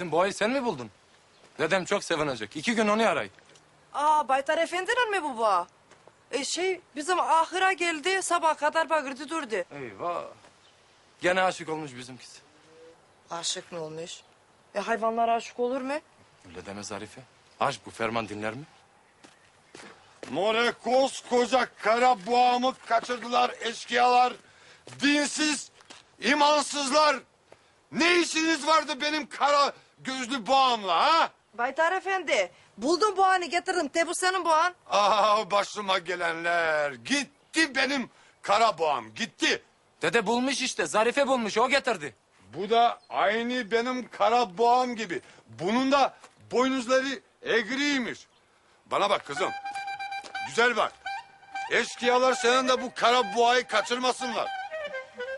Bizim boğayı sen mi buldun? Dedem çok sevinecek. İki gün onu arayın. Aa Baytar Efendi'nin mi bu bu? E şey bizim ahıra geldi sabah kadar bakırdı durdu. Eyvah. Gene aşık olmuş bizimkisi. Aşık mı olmuş? E hayvanlar aşık olur mu? Öyle deme Zarife. Aşk bu ferman dinler mi? More koskoca kara boğamı kaçırdılar eşkıyalar. Dinsiz, imansızlar. Ne işiniz vardı benim kara gözlü boğamla ha? Baytar Efendi buldum boğanı getirdim. Te bu senin boğan. Ah başıma gelenler. Gitti benim kara boğam gitti. Dede bulmuş işte. Zarife bulmuş. O getirdi. Bu da aynı benim kara boğam gibi. Bunun da boynuzları egriymiş. Bana bak kızım. Güzel bak. Eşkıyalar senin de bu kara boğayı kaçırmasınlar.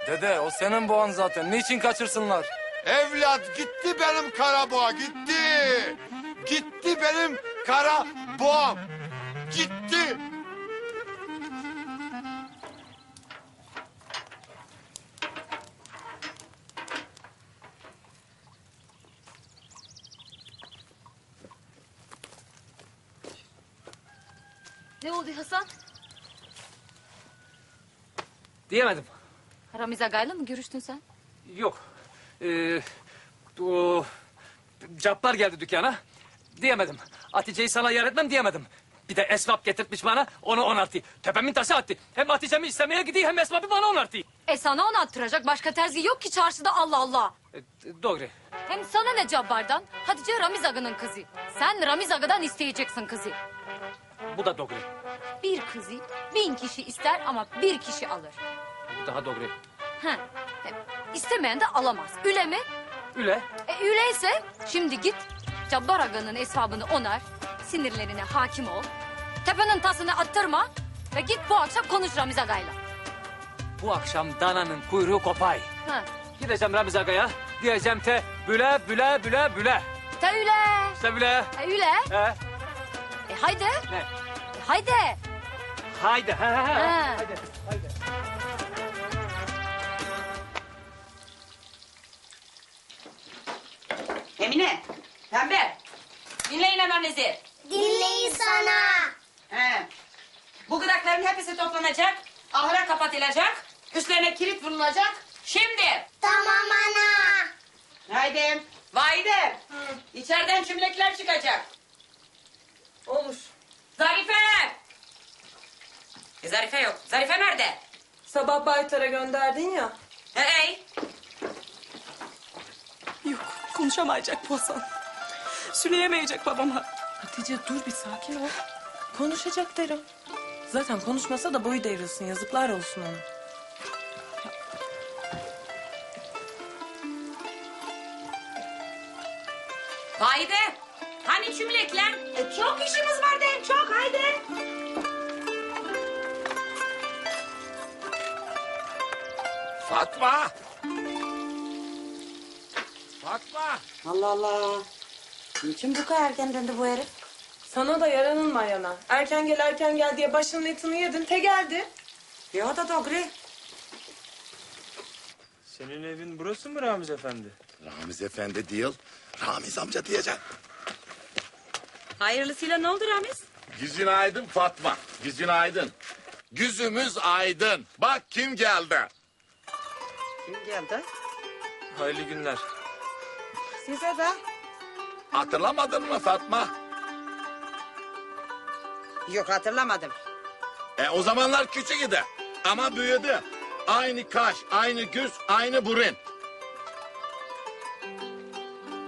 Dede o senin boğan zaten. Niçin kaçırsınlar? Evlat gitti benim kara boğa gitti. Gitti benim kara boğam. Gitti. Ne oldu Hasan? Diyemedim. Ramiz Aga'yla mı görüştün sen? Yok. Ee, o Cabbar geldi dükkana. Diyemedim. Hatice'yi sana yar etmem diyemedim. Bir de esvap getirtmiş bana onu onarttı. Tepemin taşı attı. Hem Hatice'mi istemeye gidiyor hem esvabı bana onarttı. E sana onu attıracak başka terzi yok ki çarşıda Allah Allah. E, doğru. Hem sana ne Cabbar'dan? Hatice Ramiz Aga'nın kızı. Sen Ramiz Aga'dan isteyeceksin kızı. Bu da doğru. Bir kızı bin kişi ister ama bir kişi alır. Bu daha doğru. Heh. İstemeyen de alamaz. Üle mi? Üle. E, üleyse şimdi git Cabbar Aga'nın esvabını onar. Sinirlerine hakim ol. Tepenin tasını attırma. Ve git bu akşam konuş Ramiz Aga'yla. Bu akşam dananın kuyruğu kopay. Ha. Gideceğim Ramiz Aga'ya. Diyeceğim te büle büle büle büle. Te üle. İşte büle. E, üle. He. E, haydi. Ne? E, haydi. Haydi. He, he, he. Ha. Haydi. Haydi. Emine, pembe. Dinleyin annenizi. Dinleyin sana. He. Bu gıdakların hepsi toplanacak. Ahıra kapatılacak. Üstlerine kilit vurulacak. Şimdi. Tamam ana. Haydi. Vahide. İçeriden çümlekler çıkacak. Olur. Zarife. E, Zarife yok. Zarife nerede? Sabah Baytar'a gönderdin ya. Hey. Yok konuşamayacak bu Hasan. Söyleyemeyecek babama. Hatice dur bir sakin ol. Konuşacak derim. Zaten konuşmasa da boyu devrilsin. Yazıklar olsun ona. Vahide. Hani çümlekler? E, çok işimiz var deyim çok haydi. Fatma. Fatma. Allah Allah. Niçin bu kadar erken döndü bu herif? Sana da yaranılma yana. Erken gel erken gel diye başının etini yedin. Te geldi. Ya da doğru. Senin evin burası mı Ramiz Efendi? Ramiz efendi değil. Ramiz amca diyecek. Hayırlısıyla ne oldu Ramiz? Yüzün aydın Fatma. Yüzün aydın. Yüzümüz aydın. Bak kim geldi. Kim geldi? Hayırlı günler. Size de. Hatırlamadın mı Fatma? Yok hatırlamadım. E o zamanlar küçük idi. Ama büyüdü. Aynı kaş, aynı göz, aynı burun.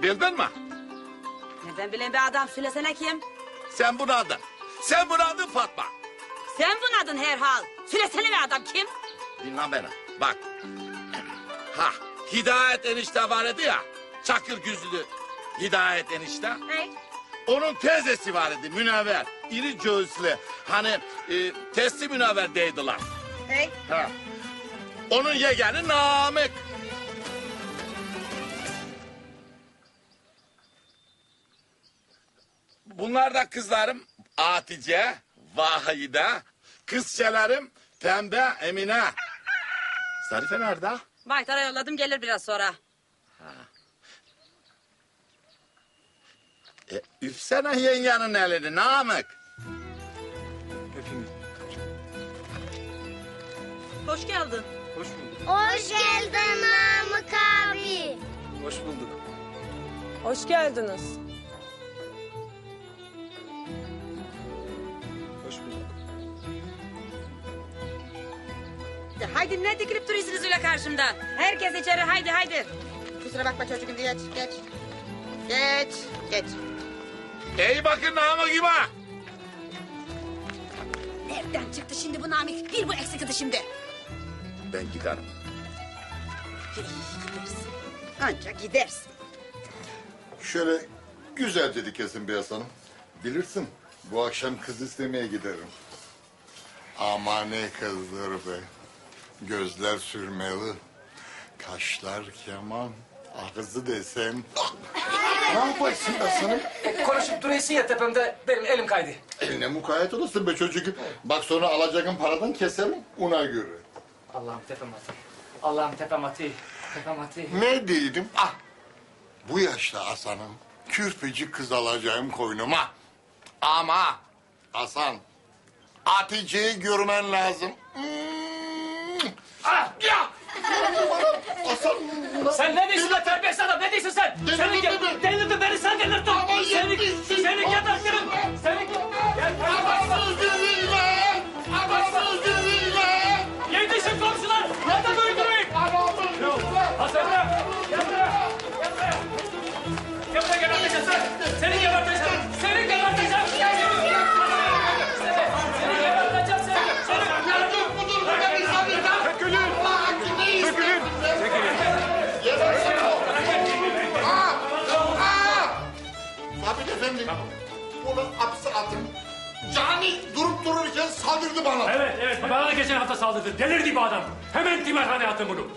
Bildin mi? Nereden bileyim bir adam söylesene kim? Sen bunu adın. Sen bunu adın Fatma. Sen bunadın herhal. Söylesene bir adam kim? Dinle beni. Bak. Ha, Hidayet enişte var idi ya. Çakır gözlü Hidayet enişte. Hey. Onun teyzesi var idi Münevver. İri göğüslü. Hani e, testi Münevver deydiler. Hey. Ha. Onun yeğeni Namık. Bunlar da kızlarım Atice, Vahide, kızçelerim Pembe, Emine. Zarife nerede? Baytar'a yolladım gelir biraz sonra. E, üfsene yengenin elini Namık. Öpeyim. Hoş geldin. Hoş bulduk. Hoş geldin Namık abi. Hoş bulduk. Hoş geldiniz. Hoş bulduk. Haydi ne dikilip duruyorsunuz öyle karşımda? Herkes içeri haydi haydi. Kusura bakma çocuğum geç geç. Geç geç. İyi bakın Namık'ıma. Nereden çıktı şimdi bu Namık? Bir bu eksikti şimdi. Ben giderim. Gidersin. Ancak gidersin. Şöyle güzelce dikesin Beyaz Hanım. Bilirsin bu akşam kız istemeye giderim. Ama ne kızdır be. Gözler sürmeli. Kaşlar keman. Ağzı desen. ne yaparsın Beyaz Hanım? Konuşup duruyorsun ya tepemde benim elim kaydı. Eline mukayyet olasın be çocuk. Bak sonra alacağın paradan keserim ona göre. Allah'ım tepem atı. Allah'ım tepem atı. Tepem atı. Ne dedim? Ah! Bu yaşta Hasan'ım kürpecik kız alacağım koynuma. Ama Hasan Hatice'yi görmen lazım. Hmm. Ah! Ya! Hasan! Sen ne diyorsun lan terbiyesiz adam? Ne diyorsun sen? Delirttin Seni saldırdı bana. Evet evet bana da geçen hafta saldırdı. Delirdi bu adam. Hemen timarhaneye atın bunu.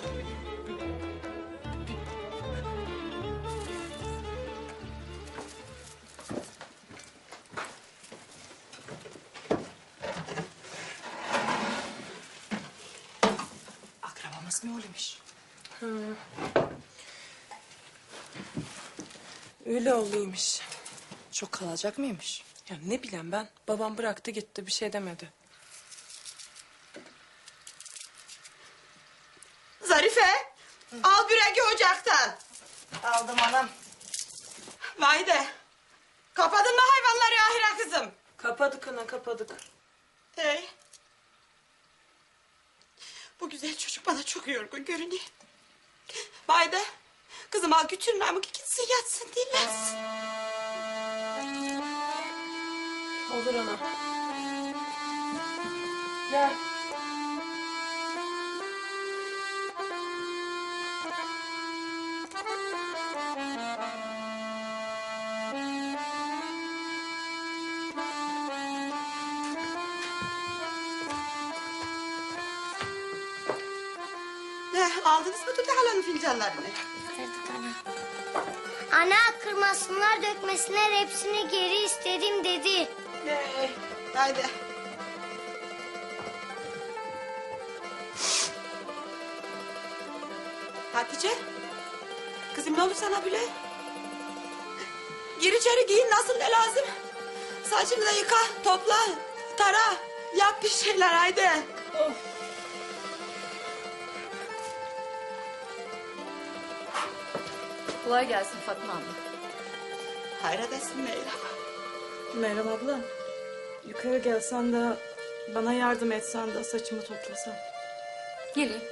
Akrabamız mı oluyormuş? Öyle olduymuş. Çok kalacak mıymış? Ya ne bileyim ben. Babam bıraktı gitti bir şey demedi. Zarife, al büreki ocaktan. Aldım anam. Vay de. Kapadın mı hayvanları ahire kızım? Kapadık ana kapadık. Hey. Bu güzel çocuk bana çok yorgun görünüyor. Vay de. Kızım al götür Namık gitsin yatsın dinlensin. Olur ana. Gel. Aldınız mı Tuti halanın fincanlarını? Ana kırmasınlar dökmesinler hepsini geri istedim dedi. Ne? Haydi. Hatice. Kızım ne olur sana bile? Gir içeri giyin nasıl ne lazım? Saçını da yıka, topla, tara, yap bir şeyler haydi. Kolay gelsin Fatma abla. Hayredesin Leyla. Merhaba abla. Yukarı gelsen de bana yardım etsen de saçımı toplasan. Gelin.